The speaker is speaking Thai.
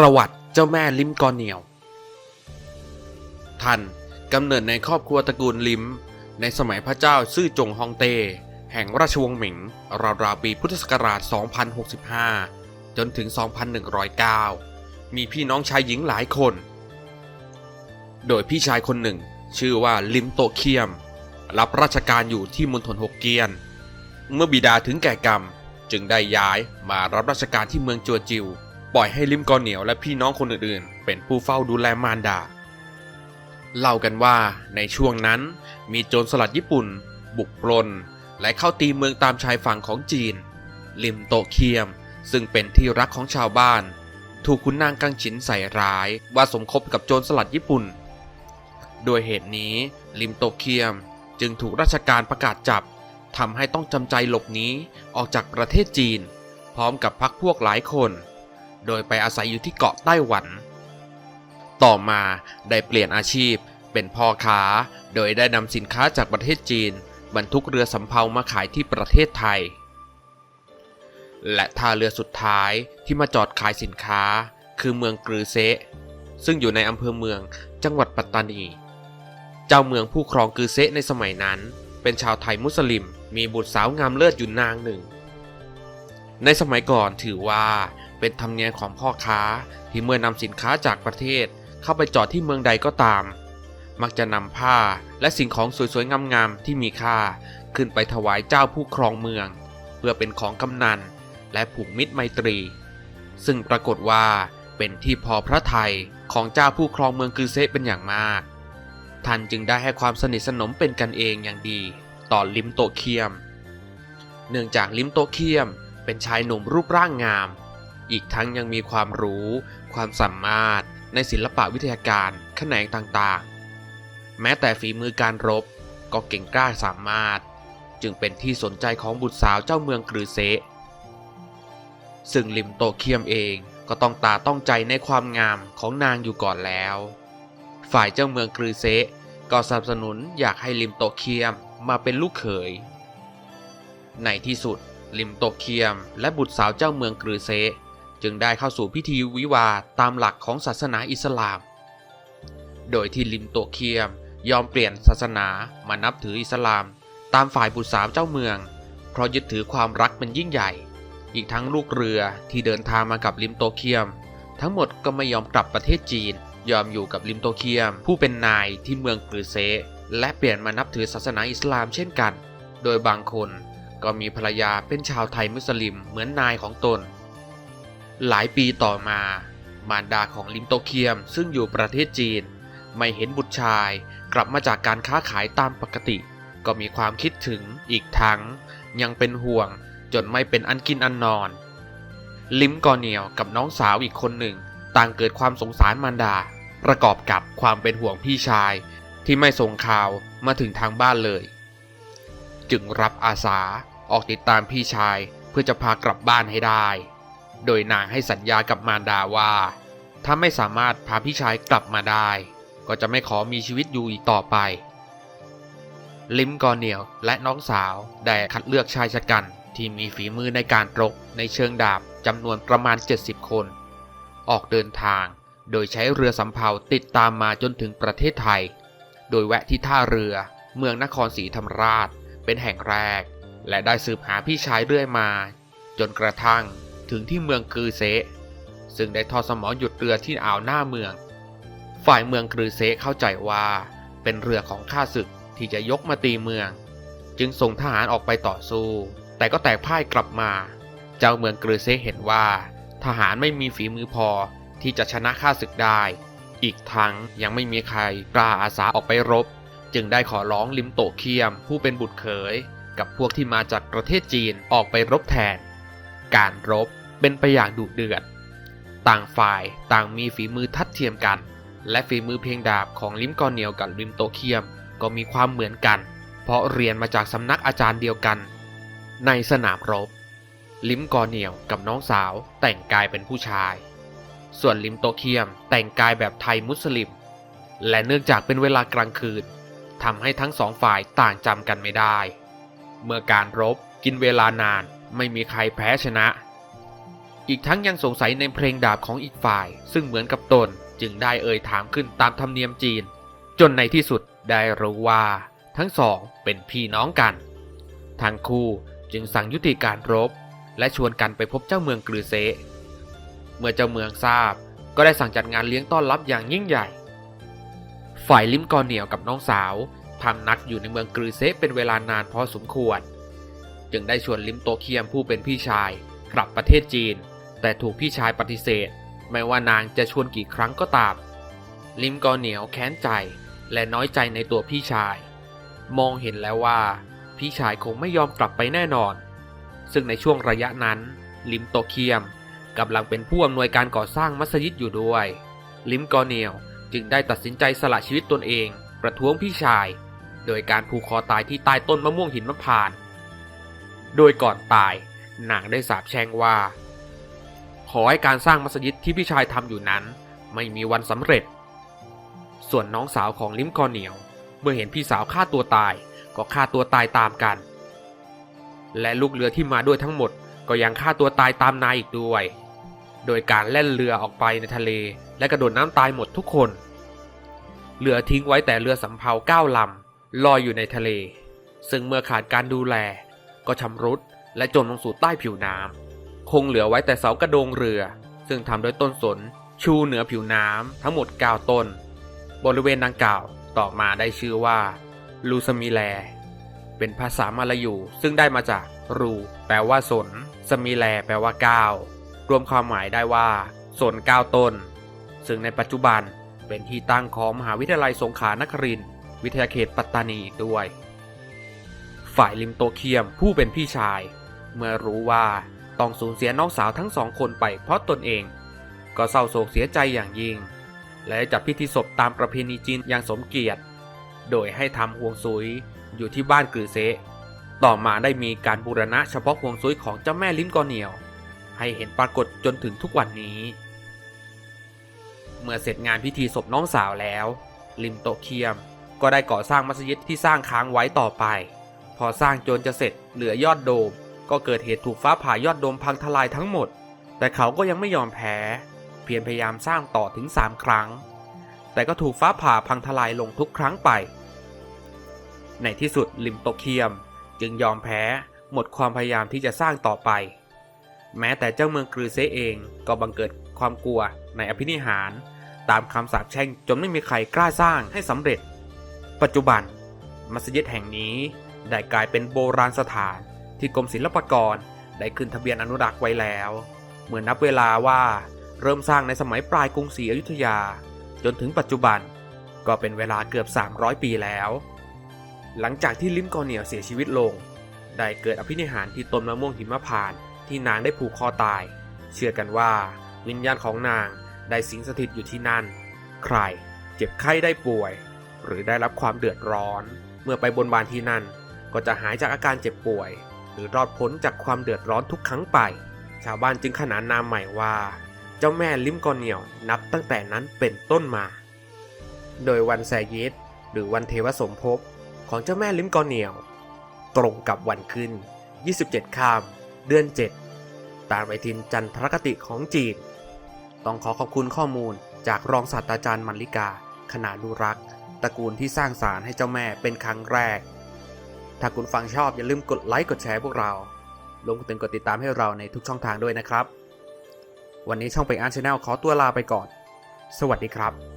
ประวัติเจ้าแม่ลิมกอเหนียว ท่านกำเนิดในครอบครัวตระกูลลิม ในสมัยพระเจ้าซื่อจงฮองเต้ แห่งราชวงศ์หมิง ราวๆปีพุทธศักราช 2065 จนถึง 2109 มีพี่น้องชายหญิงหลายคน โดยพี่ชายคนหนึ่ง ชื่อว่าลิมโตเคียม รับราชการอยู่ที่มณฑลฮกเกียน เมื่อบิดาถึงแก่กรรมจึงได้ย้ายมารับราชการที่เมืองจัวจิว ปล่อยให้ลิมกอเหนียวและพี่น้องคนอื่นๆ เป็นผู้เฝ้าดูแลมารดา เล่ากันว่าในช่วงนั้นมีโจรสลัดญี่ปุ่น บุกปล้น และเข้าตีเมืองตามชายฝั่งของจีน ลิมโตเคียม ซึ่งเป็นที่รักของชาวบ้าน ถูกขุนนางกังฉินใส่ร้ายว่าสมคบกับโจรสลัดญี่ปุ่น โดยเหตุนี้ลิมโตเคียมจึงถูกราชการประกาศจับทำให้ต้องจำใจหลบหนีออกจากประเทศจีน พร้อมกับพักพวกหลายคน โดยไปอาศัยอยู่ที่เกาะไต้หวัน ต่อมาได้เปลี่ยนอาชีพเป็นพ่อค้า โดยได้นำสินค้าจากประเทศจีน บรรทุกเรือสำเภามาขายที่ประเทศไทย และท่าเรือสุดท้ายที่มาจอดขายสินค้า คือเมืองกรือเซะซึ่งอยู่ในอำเภอเมืองจังหวัดปัตตานี เจ้าเมืองผู้ครองกรือเซะในสมัยนั้น เป็นชาวไทยมุสลิม มีบุตรสาวงามเลิศอยู่นางหนึ่ง ในสมัยก่อนถือว่า เป็นธรรมเนียมของพ่อค้าที่เมื่อนำสินค้าจากประเทศ เข้าไปจอดที่เมืองใดก็ตาม มักจะนำผ้าและสิ่งของสวยๆ งามๆ ที่มีค่า ขึ้นไปถวายเจ้าผู้ครองเมือง เพื่อเป็นของกำนันและผูกมิตรไมตรี ซึ่งปรากฏว่าเป็นที่พอพระทัยของเจ้าผู้ครองเมืองกือเซเป็นอย่างมาก ท่านจึงได้ให้ความสนิทสนมเป็นกันเองอย่างดี ต่อลิมโตเคียม เนื่องจากลิมโตเคียมเป็นชายหนุ่มรูปร่างงาม อีกทั้งยังมีความรู้ ความสามารถ ในศิลปะวิทยาการแขนงต่างๆ แม้แต่ฝีมือการรบก็เก่งกล้าสามารถ จึงเป็นที่สนใจของบุตรสาวเจ้าเมืองกรือเซซึ่งลิมโตเคียมเองก็ต้องตาต้องใจในความงามของนางอยู่ก่อนแล้ว ฝ่ายเจ้าเมืองกรือเซก็สนับสนุนอยากให้ลิมโตเคียมมาเป็นลูกเขย ในที่สุดลิมโตเคียมและบุตรสาวเจ้าเมืองกรือเซ จึงได้เข้าสู่พิธีวิวาตามหลักของศาสนาอิสลาม โดยที่ลิมโตเคียมยอมเปลี่ยนศาสนามานับถืออิสลาม ตามฝ่ายบุตรสาวเจ้าเมือง เพราะยึดถือความรักเป็นยิ่งใหญ่ อีกทั้งลูกเรือที่เดินทางมากับลิมโตเคียม ทั้งหมดก็ไม่ยอมกลับประเทศจีน ยอมอยู่กับลิมโตเคียม ผู้เป็นนายที่เมืองกรือเซ และเปลี่ยนมานับถือศาสนาอิสลามเช่นกัน โดยบางคนก็มีภรรยาเป็นชาวไทยมุสลิมเหมือนนายของตน หลายปีต่อมา มารดาของลิมโตเคียมซึ่งอยู่ประเทศจีน ไม่เห็นบุตรชายกลับมาจากการค้าขายตามปกติ ก็มีความคิดถึงอีกทั้ง ยังเป็นห่วงจนไม่เป็นอันกินอันนอน ลิมกอเหนียวกับน้องสาวอีกคนหนึ่ง ต่างเกิดความสงสารมารดา ประกอบกับความเป็นห่วงพี่ชายที่ไม่ส่งข่าวมาถึงทางบ้านเลย จึงรับอาสาออกติดตามพี่ชายเพื่อจะพากลับบ้านให้ได้ โดยนางให้สัญญากับมารดาว่า ถ้าไม่สามารถพาพี่ชายกลับมาได้ ก็จะไม่ขอมีชีวิตอยู่อีกต่อไป ลิมกอเนียวและน้องสาวได้คัดเลือกชายชะกันที่มีฝีมือในการรบในเชิงดาบจำนวนประมาณ 70 คน ออกเดินทางโดยใช้เรือสำเภาติดตามมาจนถึงประเทศไทย โดยแวะที่ท่าเรือเมืองนครศรีธรรมราชเป็นแห่งแรก และได้สืบหาพี่ชายเรื่อยมา จนกระทั่ง ถึงที่เมืองกือเซซึ่งได้ทอดสมอหยุดเรือที่อ่าวหน้าเมือง ฝ่ายเมืองกรือเซเข้าใจว่าเป็นเรือของข้าศึกที่จะยกมาตีเมือง จึงส่งทหารออกไปต่อสู้ แต่ก็แตกพ่ายกลับมา เจ้าเมืองกรือเซเห็นว่า ทหารไม่มีฝีมือพอที่จะชนะข้าศึกได้ อีกทั้งยังไม่มีใครกล้าอาสาออกไปรบ จึงได้ขอร้องลิมโตเคียม ผู้เป็นบุตรเขย กับพวกที่มาจากประเทศจีนออกไปรบแทน การรบ เป็นไปอย่างดุเดือด ต่างฝ่ายต่างมีฝีมือทัดเทียมกัน และฝีมือเพลงดาบของลิมกอเหนียวกับลิมโตเคียม ก็มีความเหมือนกัน เพราะเรียนมาจากสำนักอาจารย์เดียวกัน ในสนามรบ ลิมกอเหนียวกับน้องสาวแต่งกายเป็นผู้ชาย ส่วนลิมโตเคียมแต่งกายแบบไทยมุสลิม และเนื่องจากเป็นเวลากลางคืนทำให้ทั้งสองฝ่ายต่างจำกันไม่ได้ เมื่อการรบกินเวลานานไม่มีใครแพ้ชนะ อีกทั้งยังสงสัยในเพลงดาบของอีกฝ่าย ซึ่งเหมือนกับตนจึงได้เอ่ยถามขึ้นตามธรรมเนียมจีน จนในที่สุดได้รู้ว่า ทั้งสองเป็นพี่น้องกัน ทั้งคู่จึงสั่งยุติการรบ และชวนกันไปพบเจ้าเมืองกรือเซ เมื่อเจ้าเมืองทราบก็ได้สั่งจัดงานเลี้ยงต้อนรับอย่างยิ่งใหญ่ ฝ่ายลิมกอเหนียวกับน้องสาวพำนักอยู่ในเมืองกรือเซเป็นเวลานานพอสมควร จึงได้ชวนลิมโตเคียมผู้เป็นพี่ชายกลับประเทศจีน แต่ถูกพี่ชายปฏิเสธ ไม่ว่านางจะชวนกี่ครั้งก็ตาม ลิมกอเหนียวแค้นใจและน้อยใจในตัวพี่ชาย มองเห็นแล้วว่า พี่ชายคงไม่ยอมกลับไปแน่นอน ซึ่งในช่วงระยะนั้น ลิมโตเคียมกำลังเป็นผู้อำนวยการก่อสร้างมัสยิดอยู่ด้วย ลิมกอเหนียวจึงได้ตัดสินใจสละชีวิตตนเอง ประท้วงพี่ชาย โดยการผูกคอตายที่ใต้ต้นมะม่วงหินมะพร้าน โดยก่อนตายนางได้สาปแช่งว่า อให้การสร้างมัสยิดที่พี่ชายทำอยู่นั้น ไม่มีวันสำเร็จ ส่วนน้องสาวของลิมกอเหนียว เมื่อเห็นพี่สาวฆ่าตัวตายก็ฆ่าตัวตายตามกัน และลูกเรือที่มาด้วยทั้งหมดก็ยังฆ่าตัวตายตามนายอีกด้วย โดยการแล่นเรือออกไปในทะเล และกระโดดน้ำตายหมดทุกคน เหลือทิ้งไว้แต่เรือสำเภาเก้าลำลอยอยู่ในทะเล ซึ่งเมื่อขาดการดูแล ก็ชำรุดและจมลงสู่ใต้ผิวน้ำ คงเหลือไว้แต่เสากระโดงเรือ ซึ่งทำด้วยต้นสน ชูเหนือผิวน้ำทั้งหมด 9 ต้น บริเวณดังกล่าวต่อมาได้ชื่อว่า ลูซมิแล เป็นภาษามาลายูซึ่งได้มาจากรู แปลว่าสน สมิแล แปลว่าก้าวรวมความหมายได้ว่า สนเก้าต้น ซึ่งในปัจจุบันเป็นที่ตั้งของมหาวิทยาลัยสงขลานครินทร์วิทยาเขตปัตตานีอีกด้วย ฝ่ายลิมโตเคียมผู้เป็นพี่ชาย เมื่อรู้ว่า ต้องสูญเสียน้องสาวทั้งสองคนไปเพราะตนเอง ก็เศร้าโศกเสียใจอย่างยิ่ง และจัดพิธีศพตามประเพณีจีนอย่างสมเกียรติ โดยให้ทำห่วงซุยอยู่ที่บ้านกือเซต่อมาได้มีการบูรณะเฉพาะห่วงซุยของเจ้าแม่ลิ้มกอเหนียว ให้เห็นปรากฏจนถึงทุกวันนี้ เมื่อเสร็จงานพิธีศพน้องสาวแล้ว ลิมโตเคียมก็ได้ก่อสร้างมัสยิดที่สร้างค้างไว้ต่อไป พอสร้างจนจะเสร็จเหลือยอดโดม ก็เกิดเหตุถูกฟ้าผ่ายอดโดมพังทลายทั้งหมด แต่เขาก็ยังไม่ยอมแพ้ เพียรพยายามสร้างต่อถึง 3 ครั้ง แต่ก็ถูกฟ้าผ่าพังทลายลงทุกครั้งไป ในที่สุดลิมโตเคียมจึงยอมแพ้หมดความพยายามที่จะสร้างต่อไป แม้แต่เจ้าเมืองกรือเซเองก็บังเกิดความกลัวในอภินิหาร ตามคำสาปแช่งจนไม่มีใครกล้าสร้างให้สำเร็จ ปัจจุบันมัสยิดแห่งนี้ได้กลายเป็นโบราณสถาน ที่กรมศิลปากรได้ขึ้นทะเบียนอนุรักษ์ไว้แล้ว เมื่อนับเวลาว่าเริ่มสร้างในสมัยปลายกรุงศรีอยุธยา จนถึงปัจจุบัน ก็เป็นเวลาเกือบ 300 ปีแล้ว หลังจากที่ลิมกอเหนียวเสียชีวิตลง ได้เกิดอภินิหารที่ต้นมะม่วงหิมพานต์ที่นางได้ผูกคอตาย เชื่อกันว่าวิญญาณของนางได้สิงสถิตอยู่ที่นั่น ใครเจ็บไข้ได้ป่วย หรือได้รับความเดือดร้อน เมื่อไปบนบานที่นั่น ก็จะหายจากอาการเจ็บป่วย หรือรอดพ้นจากความเดือดร้อนทุกครั้งไป ชาวบ้านจึงขนานนามใหม่ว่า เจ้าแม่ลิมกอเหนียวนับตั้งแต่นั้นเป็นต้นมา โดยวันแซยิดหรือวันเทวสมภพของเจ้าแม่ลิมกอเหนียว ตรงกับวันขึ้น 27ข้ามเดือน 7 ตามไปทินจันทรคติของจีน ต้องขอขอบคุณข้อมูลจากรองศาสตราจารย์มัลลิกา ขนานุรักษ์ตระกูลที่สร้างสารให้เจ้าแม่เป็นครั้งแรก ถ้าคุณฟังชอบอย่าลืมกดไลค์กดแชร์พวกเรารวมถึงกดติดตามให้เราในทุกช่องทางด้วยนะครับ วันนี้ช่องไปอ่านชาแนลขอตัวลาไปก่อน สวัสดีครับ